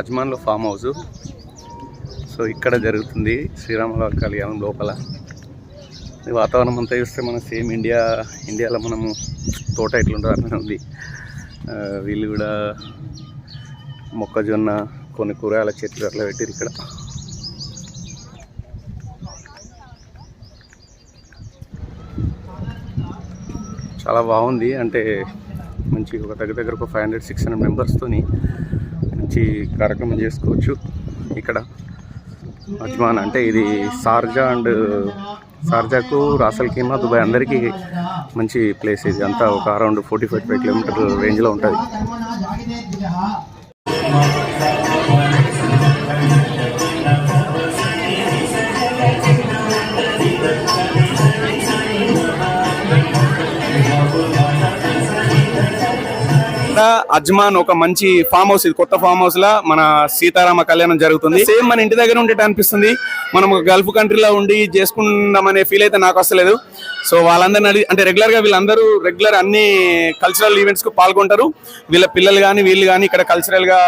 అజ్మాన్లో farm house. So ఇక్కడ జరుగుతుంది శ్రీరామవారి కళ్యాణం లోపల. వాతావరణం అంతా చూస్తే మనం సేమ్ ఇండియా ఇండియాలో మనము తోట ఎట్లుంటుందో అట్లనే ఉంది. వీళ్ళు కూడా మొక్కజొన్న కొన్ని కూరగాయల చెట్లు అట్లా పెట్టారు ఇక్కడ. చాలా బాగుంది. అంటే మంచి ఒక దగ్గర దగ్గర ఒక ఫైవ్ హండ్రెడ్ సిక్స్ హండ్రెడ్ మెంబర్స్తోని మంచి కార్యక్రమం చేసుకోవచ్చు. ఇక్కడ అజ్మాన్ అంటే ఇది సార్జా అండ్ సార్జాకు రాసల్ కిమా దుబాయ్ అందరికీ మంచి ప్లేస్ ఇది. అంతా ఒక around forty five five kilometre రేంజ్లో ఉంటుంది. అజ్మాన్ ఒక మంచి ఫామ్ హౌస్ ఇది కొత్త ఫామ్ హౌస్ లా మన సీతారామ కళ్యాణం జరుగుతుంది. సేమ్ మన ఇంటి దగ్గర ఉండేట అనిపిస్తుంది. మనం గల్ఫ్ కంట్రీలో ఉండి చేసుకుందామనే ఫీల్ అయితే నాకు వస్తలేదు సో వాళ్ళందరిని అంటే రెగ్యులర్గా వీళ్ళందరూ రెగ్యులర్ అన్ని కల్చరల్ ఈవెంట్స్కు పాల్గొంటారు. వీళ్ళ పిల్లలు కానీ వీళ్ళు కానీ ఇక్కడ కల్చరల్గా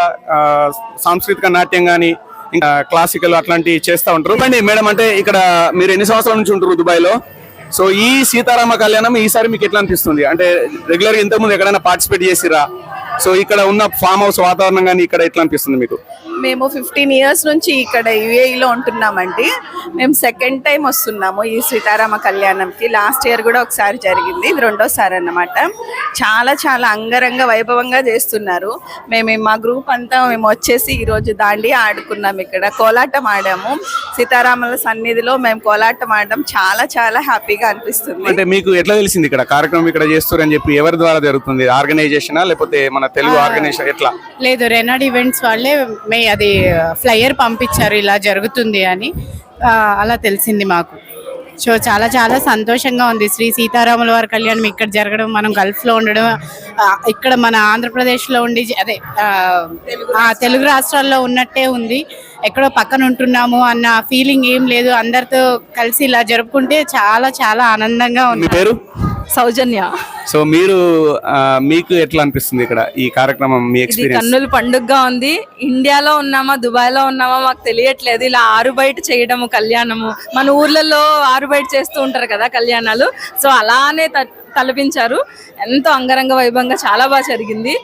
సాంస్కృతిక నాట్యం కానీ ఇంకా క్లాసికల్ అట్లాంటివి చేస్తూ ఉంటారు. అండి మేడం అంటే ఇక్కడ మీరు ఎన్ని సంవత్సరాల నుంచి ఉంటారు దుబాయ్లో సో ఈ సీతారామ కళ్యాణం ఈసారి మీకు ఎట్లా అనిపిస్తుంది? అంటే రెగ్యులర్గా ఇంతకుముందు ఎక్కడైనా పార్టిసిపేట్ చేసిరా సో ఇక్కడ ఉన్న ఫామ్ హౌస్ వాతావరణం కానీ ఇక్కడ ఎట్లా అనిపిస్తుంది మీకు? మేము ఫిఫ్టీన్ ఇయర్స్ నుంచి ఇక్కడ యుఏఈలో ఉంటున్నామండి. మేము సెకండ్ టైం వస్తున్నాము ఈ సీతారామ కళ్యాణంకి. లాస్ట్ ఇయర్ కూడా ఒకసారి జరిగింది. ఇది రెండోసారి అన్నమాట. చాలా చాలా అంగరంగ వైభవంగా చేస్తున్నారు. మేము మా గ్రూప్ అంతా మేము వచ్చేసి ఈరోజు దాండి ఆడుకున్నాం ఇక్కడ. కోలాటం ఆడాము. సీతారాముల సన్నిధిలో మేము కోలాటం ఆడడం చాలా చాలా హ్యాపీగా అనిపిస్తుంది. అంటే మీకు ఎట్లా తెలిసింది ఇక్కడ? కార్యక్రమం ఇక్కడ చేస్తారని చెప్పి ఎవరి ద్వారా జరుగుతుంది? ఆర్గనైజేషన్ లేకపోతే మన తెలుగు ఆర్గనైజేషన్ ఎట్లా? లేదు రెనాడ్ ఈవెంట్స్ వాళ్ళే మే అది ఫ్లయర్ పంపించారు ఇలా జరుగుతుంది అని. అలా తెలిసింది మాకు. సో చాలా చాలా సంతోషంగా ఉంది. శ్రీ సీతారాముల వారి కళ్యాణం ఇక్కడ జరగడం మనం గల్ఫ్లో ఉండడం ఇక్కడ మన ఆంధ్రప్రదేశ్లో ఉండి అదే తెలుగు రాష్ట్రాల్లో ఉన్నట్టే ఉంది. ఎక్కడో పక్కన ఉంటున్నాము అన్న ఫీలింగ్ ఏం లేదు. అందరితో కలిసి ఇలా జరుపుకుంటే చాలా చాలా ఆనందంగా ఉంది పేరు? సౌజన్య. సో మీరు మీకు ఎట్లా అనిపిస్తుంది ఇక్కడ ఈ కార్యక్రమం మీ ఎక్స్పీరియన్స్ కన్నుల పండుగగా ఉంది. ఇండియాలో ఉన్నామా దుబాయ్లో ఉన్నామా మాకు తెలియట్లేదు. ఇలా ఆరు బయట చేయడము కళ్యాణము. మన ఊర్లలో ఆరు బయట చేస్తూ ఉంటారు కదా కళ్యాణాలు. సో అలానే తలపించారు. ఎంతో అంగరంగ వైభవంగా చాలా బాగా జరిగింది.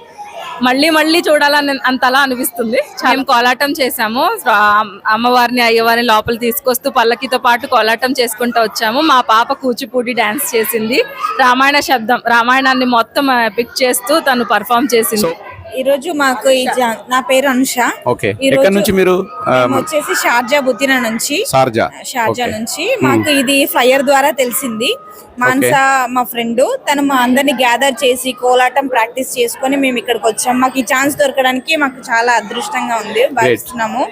మళ్ళీ మళ్ళీ చూడాలని అంతలా అనిపిస్తుంది. మేము కోలాటం చేసాము అమ్మవారిని అయ్యవారిని లోపల తీసుకొస్తూ పల్లకితో పాటు కోలాటం చేసుకుంటూ వచ్చాము. మా పాప కూచిపూడి డాన్స్ చేసింది. రామాయణ శబ్దం రామాయణాన్ని మొత్తం పిక్ చేస్తూ తను పర్ఫామ్ చేసింది. ఈరోజు మాకు ఈ జా- నా పేరు అనుష. ఓకే. ఈ ఎక్కడి రోజు నుంచి మీరు ఆ, మేము వచ్చేసి షార్జా బుద్దిన నుంచి. షార్జా. షార్జా. నుంచి. మాకు ఇది ఫ్లయర్ ద్వారా తెలిసింది. మాన్సా మా ఫ్రెండ్ తను మా అందరిని గ్యాదర్ చేసి కోలాటం ప్రాక్టీస్ చేసుకొని మేము ఇక్కడికి వచ్చాం. మాకు ఈ ఛాన్స్ దొరకడానికి మాకు చాలా అదృష్టంగా ఉంది. భావిస్తున్నాము.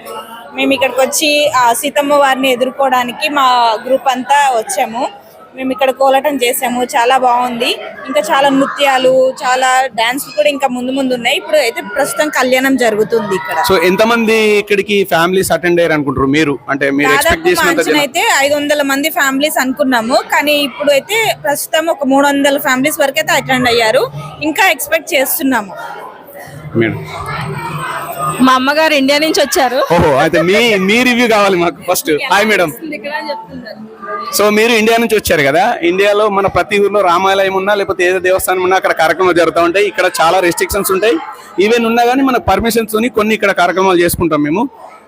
మేము ఇక్కడికి వచ్చి ఆ సీతమ్మ వారిని ఎదుర్కోవడానికి మా గ్రూప్ అంతా వచ్చాము. మేము ఇక్కడ కోలాటం చేసాము. చాలా బాగుంది. ఇంకా చాలా నృత్యాలు చాలా డాన్స్ కూడా ఇంకా ముందు ముందు ఉన్నాయి. ఇప్పుడు అయితే ప్రస్తుతం కళ్యాణం జరుగుతుంది ఇక్కడ. సో ఎంతమంది ఇక్కడికి ఫ్యామిలీస్ అటెండ్ అయ్యారు అనుకుంటారు మీరు? అంటే మీరు ఎక్స్పెక్ట్ చేసినంత అయితే ఐదు వందల మంది ఫ్యామిలీస్ అనుకున్నాము. కానీ ఇప్పుడు అయితే ప్రస్తుతం ఒక మూడు వందల ఫ్యామిలీస్ వరకు అయితే అటెండ్ అయ్యారు. ఇంకా ఎక్స్పెక్ట్ చేస్తున్నాము. మేడం. మా అమ్మగారు ఇండియా నుంచి వచ్చారు. ఓహో అయితే మీ మీ రివ్యూ కావాలి మాకు ఫస్ట్ హాయ్ మేడం సో మీరు ఇండియా నుంచి వచ్చారు కదా? ఇండియాలో మన ప్రతి ఊర్లో రామాలయం ఉన్నా లేకపోతే ఏదో దేవస్థానం ఉన్నా అక్కడ కార్యక్రమాలు జరుగుతూ ఉంటాయి. ఇక్కడ చాలా రెస్ట్రిక్షన్స్ ఉంటాయి. ఈవెన్ ఉన్నా కానీ మన పర్మిషన్స్ కొన్ని ఇక్కడ కార్యక్రమాలు చేసుకుంటాం మేము.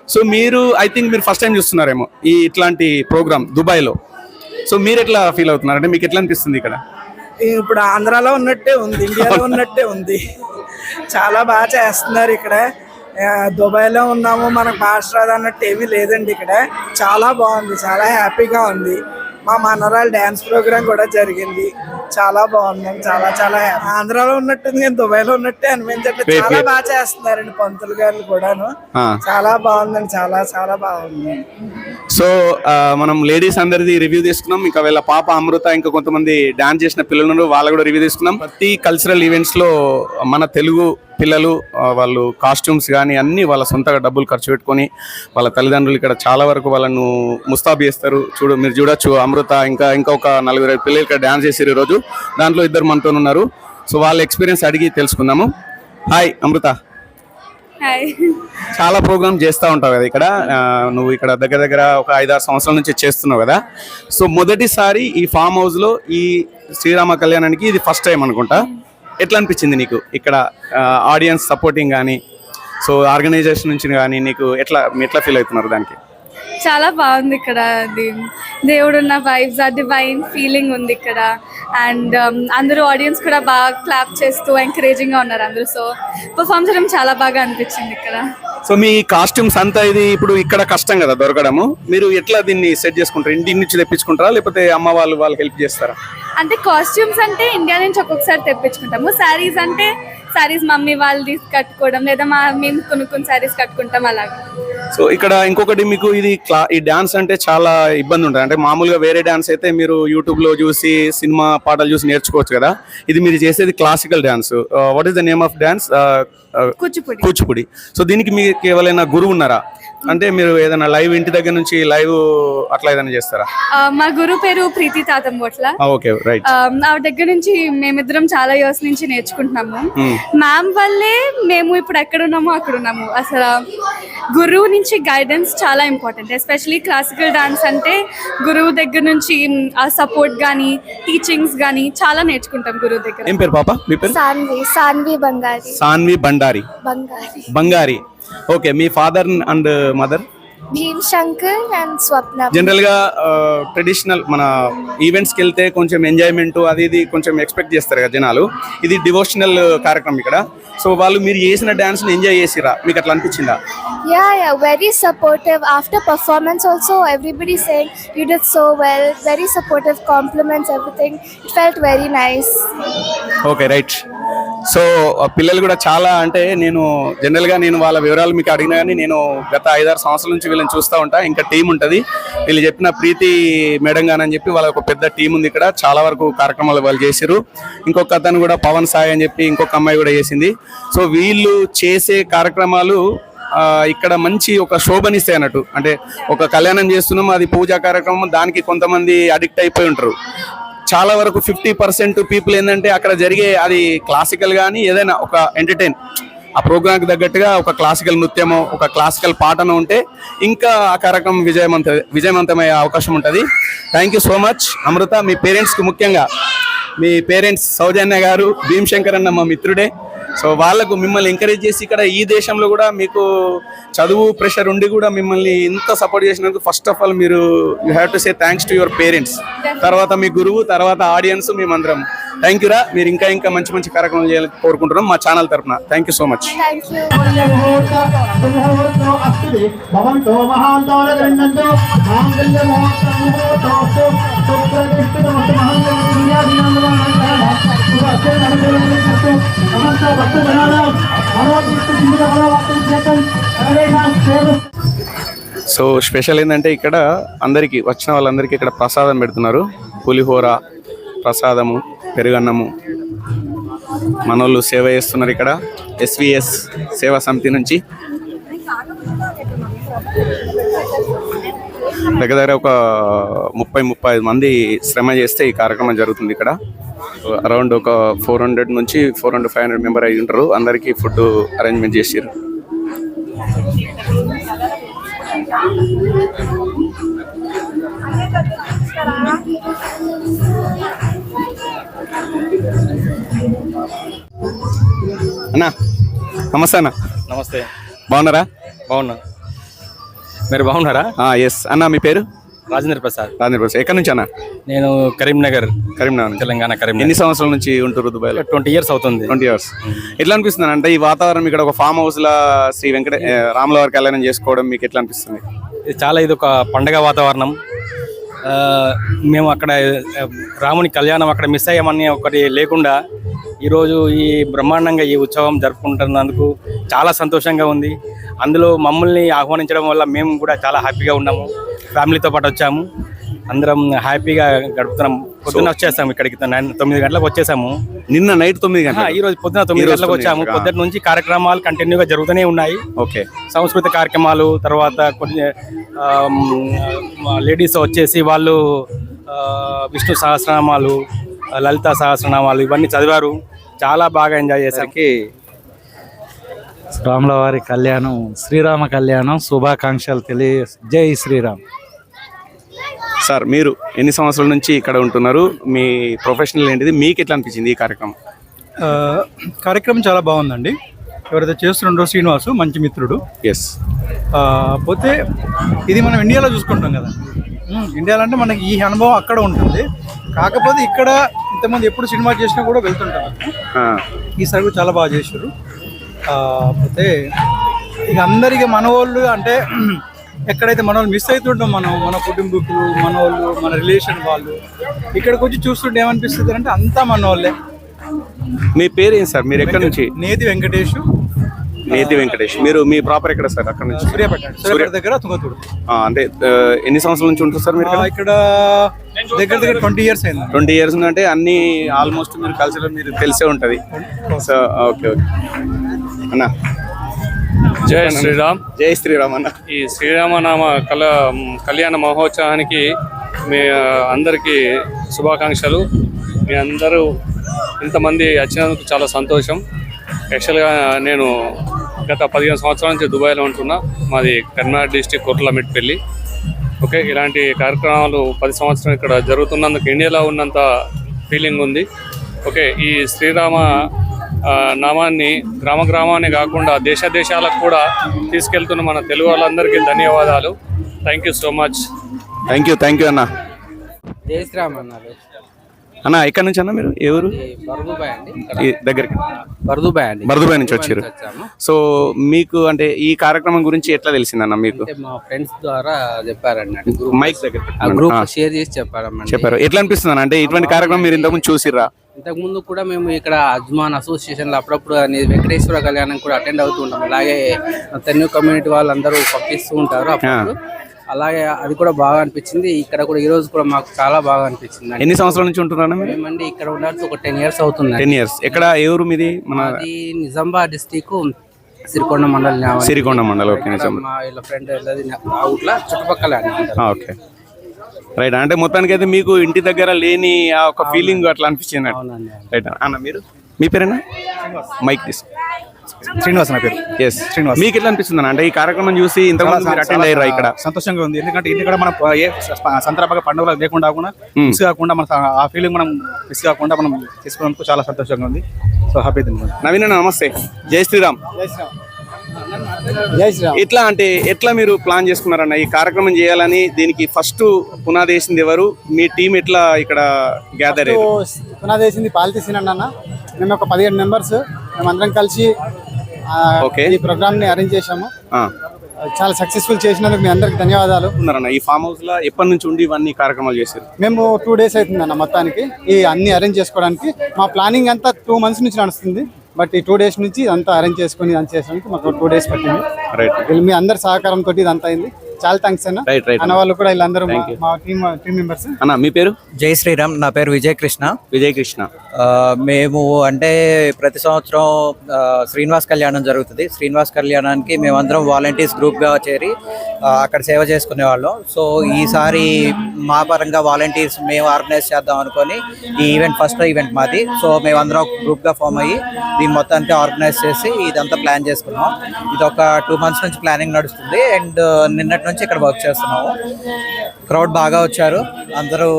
సో మీరు ఐ థింక్ మీరు ఫస్ట్ టైం చూస్తున్నారేమో ఈ ఇట్లాంటి ప్రోగ్రామ్ దుబాయ్లో. సో మీరు ఎట్లా ఫీల్ అవుతున్నారు? అంటే మీకు ఎట్లా అనిపిస్తుంది ఇక్కడ? ఇప్పుడు ఆంధ్రాలో ఉన్నట్టే ఉంది ఇండియాలో ఉన్నట్టే ఉంది. చాలా బాగా చేస్తున్నారు ఇక్కడ. దుబాయ్లో ఉన్నాము. మనకు భాష రాదు అన్నట్టు ఏమీ లేదండి ఇక్కడ. చాలా బాగుంది. చాలా హ్యాపీగా ఉంది. మా మనరాలు డ్యాన్స్ ప్రోగ్రామ్ కూడా జరిగింది. చాలా బాగుందండి చాలా చాలా. ఆంధ్రాలో ఉన్నట్టుంది కానీ దుబాయ్లో ఉన్నట్టే అనిపించట్లేదు. చాలా. బాగా చేస్తున్నారండి పంతులు గారు కూడాను. చాలా బాగుందండి. చాలా చాలా బాగుంది. సో మనం లేడీస్ అందరిది రివ్యూ తీసుకున్నాం. ఇంకా వీళ్ళ పాప అమృత ఇంకా కొంతమంది డాన్స్ చేసిన పిల్లలు వాళ్ళ కూడా రివ్యూ తీసుకున్నాం. ప్రతి కల్చరల్ ఈవెంట్స్లో మన తెలుగు పిల్లలు వాళ్ళు కాస్ట్యూమ్స్ కానీ అన్ని వాళ్ళ సొంతగా డబ్బులు ఖర్చు పెట్టుకొని వాళ్ళ తల్లిదండ్రులు ఇక్కడ చాలా వరకు వాళ్ళను ముస్తాబు చేస్తారు. చూడు మీరు చూడొచ్చు అమృత ఇంకా ఇంకా ఒక నలుగురు పిల్లలు ఇక్కడ డాన్స్ చేసారు ఈరోజు దాంట్లో ఇద్దరు మనతో ఉన్నారు. సో వాళ్ళ ఎక్స్పీరియన్స్ అడిగి తెలుసుకుందాము. హాయ్ అమృత. హాయ్ చాలా ప్రోగ్రామ్ చేస్తూ ఉంటావు కదా ఇక్కడ. నువ్వు ఇక్కడ దగ్గర దగ్గర ఒక ఐదారు సంవత్సరాల నుంచి చేస్తున్నావు కదా. సో మొదటిసారి ఈ ఫామ్ హౌస్లో ఈ శ్రీరామ కళ్యాణానికి ఇది ఫస్ట్ టైం అనుకుంటా. ఎట్లా అనిపించింది నీకు ఇక్కడ ఆడియన్స్ సపోర్టింగ్ కానీ సో ఆర్గనైజేషన్ నుంచి కానీ నీకు ఎట్లా ఎట్లా ఫీల్ అవుతున్నారు దానికి? చాలా బాగుంది ఇక్కడ దేవుడు ఉన్న వైబ్స్ ఆ డివైన్ ఫీలింగ్ ఉంది ఇక్కడ. అండ్ um, అందరూ ఆడియన్స్ కూడా బాగా క్లాప్ చేస్తూ ఎంకరేజింగ్గా గా ఉన్నారు అందరూ. సో పర్ఫామ్ చేయడం చాలా బాగా అనిపించింది ఇక్కడ. సో మీ కాస్ట్యూమ్స్ అంతా ఇది ఇప్పుడు ఇక్కడ కష్టం కదా దొరకడము. మీరు ఎట్లా దీన్ని సెట్ చేసుకుంటారు? ఇంటి నుంచి తెప్పించుకుంటారా? లేకపోతే అమ్మ వాళ్ళు వాళ్ళకి హెల్ప్ చేస్తారా? అంటే కాస్ట్యూమ్స్ అంటే ఇండియా నుంచి ఒక్కొక్కసారి తెప్పించుకుంటాము. శారీస్ అంటే శారీస్ మమ్మీ వాళ్ళు తీసి కట్టుకోవడం లేదా మా మేము కొనుక్కున్న శారీస్ కట్టుకుంటాం అలాగా. సో ఇక్కడ ఇంకొకటి మీకు ఇది క్లా ఈ డాన్స్ అంటే చాలా ఇబ్బంది ఉంటుంది. అంటే మామూలుగా వేరే డాన్స్ అయితే మీరు యూట్యూబ్లో చూసి సినిమా పాటలు చూసి నేర్చుకోవచ్చు కదా. ఇది మీరు చేసేది classical dance what is the name of dance Kuchipudi. Kuchipudi. So దీనికి మీకు ఎవరైనా గురువు ఉన్నారా? అంటే మీరు ఏదైనా లైవ్ ఇంటి దగ్గర నుంచి లైవ్ అట్లా ఏదైనా చేస్తారా? మా గురువు పేరు ప్రీతి తాతంబోట్ల. ఓకే రైట్ ఆ, ఆవిడ దగ్గర నుంచి మేమిద్దరం చాలా ఇయర్స్ నుంచి నేర్చుకుంటున్నాము. మ్యామ్ వల్లే మేము ఇప్పుడు ఎక్కడ ఉన్నామో అక్కడ ఉన్నాము. అసలు గురువు నుంచి గైడెన్స్ చాలా ఇంపార్టెంట్ ఎస్పెషలీ క్లాసికల్ డాన్స్ అంటే గురువు దగ్గర నుంచి ఆ సపోర్ట్ కానీ టీచింగ్స్ కానీ చాలా నేర్చుకుంటాం గురువు దగ్గర. ఏం పేరు పాప? మీ పేరు? సాన్వి సాన్వి బంగారి. Saanvi Bandari. Bangari. Bangari. Okay me father and mother Bheem Shankar and Swapna జనరల్గా ట్రెడిషనల్ మన ఈవెంట్స్కి వెళ్తే కొంచెం ఎంజాయ్మెంట్ అది ఇది కొంచెం ఎక్స్పెక్ట్ చేస్తారు కదా జనాలు ఇది డివోషనల్ కార్యక్రమం ఇక్కడ సో వాళ్ళు మీరు చేసిన డాన్స్ని ఎంజాయ్ చేసిరా మీకు అట్లా అనిపించిందా Yeah, yeah, very supportive. After performance, also everybody saying you did so well. Very supportive, compliments, everything. It felt very nice. Okay right so పిల్లలు కూడా చాలా అంటే నేను జనరల్గా నేను వాళ్ళ వివరాలు మీకు అడిగినా కానీ నేను గత ఐదారు సంవత్సరాల నుంచి వీళ్ళని చూస్తూ ఉంటా. ఇంకా టీం ఉంటుంది. వీళ్ళు చెప్పిన ప్రీతి మేడం గానని చెప్పి వాళ్ళ ఒక పెద్ద టీం ఉంది ఇక్కడ. చాలా వరకు కార్యక్రమాలు వాళ్ళు చేశారు ఇంకొక అతను కూడా పవన్ సాయి అని చెప్పి ఇంకొక అమ్మాయి కూడా చేసింది. సో వీళ్ళు చేసే కార్యక్రమాలు ఇక్కడ మంచి ఒక శోభనిస్తాయి అన్నట్టు. అంటే ఒక కళ్యాణం చేస్తున్నాం అది పూజా కార్యక్రమం దానికి కొంతమంది అడిక్ట్ అయిపోయి ఉంటారు. చాలా వరకు ఫిఫ్టీ పర్సెంట్ పీపుల్ ఏంటంటే అక్కడ జరిగే అది క్లాసికల్ కానీ ఏదైనా ఒక ఎంటర్టైన్. ఆ ప్రోగ్రాంకి తగ్గట్టుగా ఒక క్లాసికల్ నృత్యము ఒక క్లాసికల్ పాటను ఉంటే ఇంకా ఆ కార్యక్రమం విజయవంత విజయవంతమయ్యే అవకాశం ఉంటుంది. Thank you so much Amrutha మీ పేరెంట్స్కి ముఖ్యంగా మీ పేరెంట్స్ సౌజన్య గారు భీమశంకర్ అన్న మా మిత్రుడే. సో వాళ్ళకు మిమ్మల్ని ఎంకరేజ్ చేసి ఇక్కడ ఈ దేశంలో కూడా మీకు చదువు ప్రెషర్ ఉండి కూడా మిమ్మల్ని ఇంత సపోర్ట్ చేసినందుకు ఫస్ట్ ఆఫ్ ఆల్ మీరు you have to say thanks to your parents తర్వాత మీ గురువు తర్వాత ఆడియన్స్ మేమందరం. థ్యాంక్ యూ రా. మీరు ఇంకా ఇంకా మంచి మంచి కార్యక్రమాలు చేయాలని కోరుకుంటున్నాం మా ఛానల్ తరఫున thank you so much Thank you. So special ఏంటంటే ఇక్కడ అందరికీ వచ్చిన వాళ్ళందరికీ ఇక్కడ ప్రసాదం పెడుతున్నారు. పులిహోర ప్రసాదము పెరుగన్నము. మనోళ్ళు సేవ చేస్తున్నారు ఇక్కడ. ఎస్విఎస్ సేవా సమితి నుంచి. దగ్గర దగ్గర ఒక ముప్పై ముప్పై ఐదు మంది శ్రమ చేస్తే ఈ కార్యక్రమం జరుగుతుంది ఇక్కడ. అరౌండ్ ఒక ఫోర్ హండ్రెడ్ నుంచి four hundred five hundred member అయి ఉంటారు. అందరికీ ఫుడ్ అరేంజ్మెంట్ చేసారు అన్నా నమస్తే అన్న. నమస్తే. బాగున్నారా? బాగున్నా. మీరు బాగున్నారా? ఎస్ అన్న మీ పేరు? రాజేంద్ర ప్రసాద్. రాజేంద్ర ప్రసాద్. ఎక్కడి నుంచి అన్న? నేను కరీంనగర్ కరీంనగర్. తెలంగాణ కరీంనగర్. ఎన్ని సంవత్సరాల నుంచి ఉంటారు దుబాయ్లో ట్వంటీ ఇయర్స్ అవుతుంది. Twenty years. ఎట్లా అనిపిస్తుంది అంటే ఈ వాతావరణం ఇక్కడ ఒక ఫామ్ హౌస్ లా శ్రీ వెంకట ఏ, రాముల వారి కళ్యాణం చేసుకోవడం మీకు ఎట్లా అనిపిస్తుంది? ఇది చాలా ఇది ఒక పండగ వాతావరణం. మేము అక్కడ రాముని కళ్యాణం అక్కడ మిస్ అయ్యామని ఒకటి లేకుండా ఈరోజు ఈ బ్రహ్మాండంగా ఈ ఉత్సవం జరుపుకుంటున్నందుకు చాలా సంతోషంగా ఉంది. అందులో మమ్మల్ని ఆహ్వానించడం వల్ల మేము కూడా చాలా హ్యాపీగా ఉన్నాము. ఫ్యామిలీతో పాటు వచ్చాము. అందరం హ్యాపీగా గడుపుతున్నాం. పొద్దున్న వచ్చేసాము ఇక్కడికి. నైన్ తొమ్మిది గంటలకు వచ్చేసాము. నిన్న నైట్ తొమ్మిది ఆ, గంటలకు ఈ రోజు పొద్దున తొమ్మిది గంటలకు వచ్చాము. పొద్దున్న నుంచి కార్యక్రమాలు కంటిన్యూగా జరుగుతూనే ఉన్నాయి. ఓకే. సాంస్కృతిక కార్యక్రమాలు తర్వాత కొన్ని లేడీస్ వచ్చేసి వాళ్ళు విష్ణు సహస్రనామాలు లలిత సహస్రనామాలు ఇవన్నీ చదివారు. చాలా బాగా ఎంజాయ్ చేశారు సరికి రాముల వారి కళ్యాణం శ్రీరామ కళ్యాణం శుభాకాంక్షలు తెలియ జై శ్రీరామ్. సార్ మీరు ఎన్ని సంవత్సరాల నుంచి ఇక్కడ ఉంటున్నారు? మీ ప్రొఫెషనల్ ఏంటిది? మీకు ఎట్లా అనిపించింది ఈ కార్యక్రమం? కార్యక్రమం చాలా బాగుందండి. ఎవరైతే చేస్తుండో శ్రీనివాసు మంచి మిత్రుడు. ఎస్ పోతే ఇది మనం ఇండియాలో చూసుకుంటాం కదా. ఇండియాలో అంటే మనకి ఈ అనుభవం అక్కడ ఉంటుంది. కాకపోతే ఇక్కడ ఇంతమంది ఎప్పుడు సినిమా చేసినా కూడా వెళ్తుంటారు. ఈసారి కూడా చాలా బాగా చేశారు. పోతే ఇక అందరికి మన వాళ్ళు అంటే ఎక్కడైతే మన వాళ్ళు మిస్ అవుతుంటాం మనం మన కుటుంబీకులు మన వాళ్ళు మన రిలేషన్ వాళ్ళు ఇక్కడికి వచ్చి చూస్తుంటే ఏమనిపిస్తుంది అంటే అంతా మన వాళ్ళే మీ పేరు ఏంటి సార్? మీరు ఎక్కడ నుంచి? నేతి వెంకటేష్. నేతి వెంకటేష్. మీరు మీ ప్రాపర్ ఎక్కడ సార్? అక్కడ నుంచి? సూర్యాపేట సూర్యాపేట దగ్గర తుంగతూరు ఆ, అంటే ఎన్ని సంవత్సరాల నుంచి ఉంటారు సార్ మీరు ఇక్కడ? దగ్గర దగ్గర ట్వంటీ ఇయర్స్ అయింది. ట్వంటీ ఇయర్స్ అంటే అన్ని ఆల్మోస్ట్ మీరు కల్చర్ మీరు తెలిసే ఉంటది. సో ఓకే ఓకే అన్న. జై శ్రీరామ్. జై శ్రీరామ్ అన్న. ఈ శ్రీరామనామ కల కళ్యాణ మహోత్సవానికి మీ అందరికీ శుభాకాంక్షలు. మీ అందరూ ఇంతమంది వచ్చినందుకు చాలా సంతోషం. యాక్చువల్గా నేను గత పదిహేను సంవత్సరాల నుంచి దుబాయ్లో ఉంటున్నా. మాది కర్నాటక డిస్టిక్ కొట్లమెట్పల్లి ఓకే ఇలాంటి కార్యక్రమాలు పది సంవత్సరం ఇక్కడ జరుగుతున్నందుకు ఇండియాలో ఉన్నంత ఫీలింగ్ ఉంది. ఓకే ఈ శ్రీరామ నామాన్ని గ్రామ గ్రామాన్ని కాకుండా దేశ దేశాలకు కూడా తీసుకెళ్తున్న మన తెలుగు వాళ్ళందరికీ ధన్యవాదాలు. Thank you so much thank you thank you అన్న. జై శ్రీరామ్ అన్నారు అన్న ఎక్కడ నుంచి అన్న మీరు? ఎవరు దగ్గరికి. బర్దుబాయ్ అండి. బర్దుబాయ్ నుంచి వచ్చారు. సో మీకు అంటే ఈ కార్యక్రమం గురించి ఎట్లా తెలిసిందన్న మీకు? మా ఫ్రెండ్స్ ద్వారా చెప్పారండి. మైక్ దగ్గర గ్రూప్ షేర్ చేసి చెప్పారమ్మండి. చెప్పారు. ఎట్లా అనిపిస్తుంది అన్న? అంటే ఇటువంటి కార్యక్రమం మీరు ఇంతకుముందు చూసిర్రా? ఇంతకు ముందు కూడా మేము ఇక్కడ అజ్మాన్ అసోసియేషన్లో అప్పుడప్పుడు అని వెంకటేశ్వర కళ్యాణం కూడా అటెండ్ అవుతూ ఉంటాం. అలాగే తెన్ను కమ్యూనిటీ వాళ్ళందరూ పంపిస్తూ ఉంటారు అప్పుడు అలాగే అది కూడా బాగా అనిపించింది. ఇక్కడ కూడా ఈ రోజు కూడా మాకు చాలా బాగా అనిపించింది ఎన్ని సంవత్సరాల నుంచి ఉంటున్నారా మీరు? మేమండి ఇక్కడ ఉండాల్సి ఒక టెన్ ఇయర్స్ అవుతుంది టెన్ ఇయర్స్. ఎక్కడ ఏ ఊరు మీది? మన అది నిజామాబాద్ డిస్టిక్ సిరికొండ మండలం. సిరికొండ మండలం ఓకే నిజాం మా వీళ్ళ ఫ్రెండ్ వెళ్ళది అవుట్లా చుట్టుపక్కల. ఓకే. రైట్ అంటే మొత్తానికి అయితే మీకు ఇంటి దగ్గర లేని ఆ ఒక ఫీలింగ్ అట్లా అనిపించింది అవునండి రైట్ అన్న మీరు? మీ పేరేనా? మైక్ తీసు శ్రీనివాస్ నా పేరు. ఎస్ శ్రీనివాస్. మీకు ఎట్లా అనిపిస్తుంది అన్న? అంటే ఈ కార్యక్రమం చూసి ఇంతకుముందు మీరు అటెండ్ అయ్యారా ఇక్కడ. సంతోషంగా ఉంది. ఎందుకంటే ఇంటి కూడా మనం ఏ సందర్భంగా పండుగలు లేకుండా కాకుండా మిస్ కాకుండా మన ఆ ఫీలింగ్ మనం మిస్ కాకుండా మనం తీసుకున్నందుకు చాలా సంతోషంగా ఉంది. సో హ్యాపీ నవీన్ అన్న నమస్తే. జై శ్రీరామ్. జై శ్రీరామ్. ఎట్లా అంటే ఎట్లా మీరు ప్లాన్ చేసుకున్నారన్న? ఈ కార్యక్రమం చేయాలని దీనికి ఫస్ట్ పునాది వేసింది ఎవరు? మీ టీం ఎట్లా ఇక్కడ గ్యాదర్ పునాది వేసింది పాలిటీ సీన్ అన్న. మేము ఒక పదిహేడు మెంబర్స్ మేమందరం కలిసి. ఈ ప్రోగ్రామ్ని అరేంజ్ చేశాము. చాలా సక్సెస్ఫుల్ చేసినందుకు మీ అందరికి ధన్యవాదాలు. ఉన్నారన్న ఈ ఫామ్ హౌస్లో ఎప్పటి నుంచి ఉండి ఇవన్నీ కార్యక్రమాలు చేశారు? మేము టూ డేస్ అవుతుందన్న మొత్తానికి. ఈ అన్ని అరేంజ్ చేసుకోవడానికి. మా ప్లానింగ్ అంతా టూ మంత్స్ నుంచి నడుస్తుంది. బట్ ఈ టూ డేస్ నుంచి అంతా అరేంజ్ చేసుకుని అంత చేసడానికి మాకు టూ డేస్ పట్టింది. రైట్. వీళ్ళు మీ అందరి సహకారంతో ఇదంతా అయింది. చాలా థ్యాంక్స్ అన్న. Right right. అన్న వాళ్ళు కూడా వీళ్ళందరూ మా- టీమ్ టీమ్ మెంబర్స్ అన్న మీ పేరు? జై శ్రీరామ్ నా పేరు విజయ్ కృష్ణ విజయ్ కృష్ణ మేము అంటే ప్రతి సంవత్సరం శ్రీనివాస్ కళ్యాణం జరుగుతుంది. శ్రీనివాస్ కళ్యాణానికి మేమందరం వాలంటీర్స్ గ్రూప్గా చేరి అక్కడ సేవ చేసుకునే వాళ్ళం. సో ఈసారి మా పరంగా వాలంటీర్స్ మేము ఆర్గనైజ్ చేద్దాం అనుకొని ఈ ఈవెంట్ ఫస్ట్ ఈవెంట్ మాది. సో మేమందరం గ్రూప్గా ఫామ్ అయ్యి దీని మొత్తానికి ఆర్గనైజ్ చేసి ఇదంతా ప్లాన్ చేసుకున్నాం. ఇది ఒక టూ మంత్స్ నుంచి ప్లానింగ్ నడుస్తుంది. అండ్ నిన్నటి నుంచి ఇక్కడ వర్క్ చేస్తున్నాము. క్రౌడ్ బాగా వచ్చారు. అందరూ